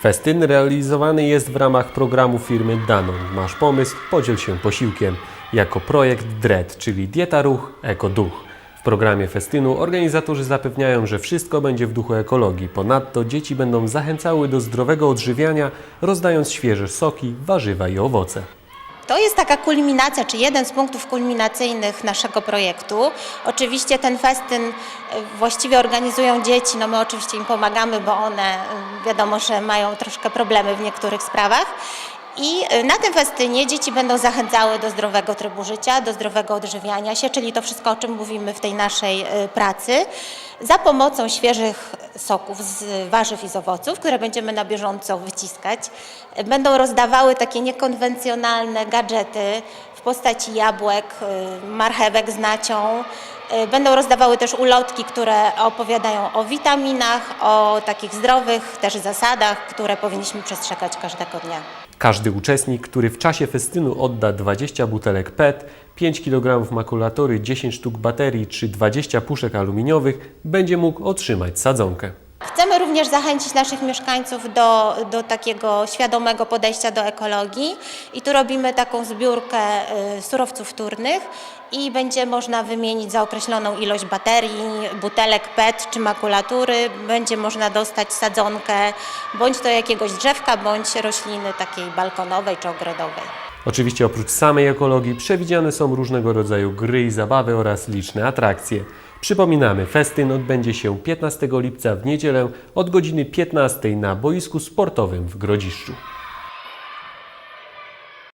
Festyn realizowany jest w ramach programu firmy Danon. Masz pomysł? Podziel się posiłkiem. Jako projekt DRED, czyli Dieta Ruch, Eko Duch. W programie festynu organizatorzy zapewniają, że wszystko będzie w duchu ekologii. Ponadto dzieci będą zachęcały do zdrowego odżywiania, rozdając świeże soki, warzywa i owoce. To jest taka kulminacja, czy jeden z punktów kulminacyjnych naszego projektu. Oczywiście ten festyn e, właściwie organizują dzieci, no my oczywiście im pomagamy, bo one e, wiadomo, że mają troszkę problemy w niektórych sprawach. I e, na tym festynie dzieci będą zachęcały do zdrowego trybu życia, do zdrowego odżywiania się, czyli to wszystko, o czym mówimy w tej naszej pracy, za pomocą świeżych soków z warzyw i z owoców, które będziemy na bieżąco wyciskać. Będą rozdawały takie niekonwencjonalne gadżety w postaci jabłek, e, marchewek z nacią. E, Będą rozdawały też ulotki, które opowiadają o witaminach, o takich zdrowych też zasadach, które powinniśmy przestrzegać każdego dnia. Każdy uczestnik, który w czasie festynu odda 20 butelek PET, 5 kg makulatury, 10 sztuk baterii czy 20 puszek aluminiowych, będzie mógł otrzymać sadzonkę. Również zachęcić naszych mieszkańców do, do takiego świadomego podejścia do ekologii i tu robimy taką zbiórkę y, surowców wtórnych i będzie można wymienić za określoną ilość baterii, butelek PET czy makulatury. Będzie można dostać sadzonkę bądź do jakiegoś drzewka, bądź rośliny takiej balkonowej czy ogrodowej. Oczywiście oprócz samej ekologii przewidziane są różnego rodzaju gry i zabawy oraz liczne atrakcje. Przypominamy, festyn odbędzie się 15 lipca w niedzielę od godziny 15 na boisku sportowym w Grodziszczu.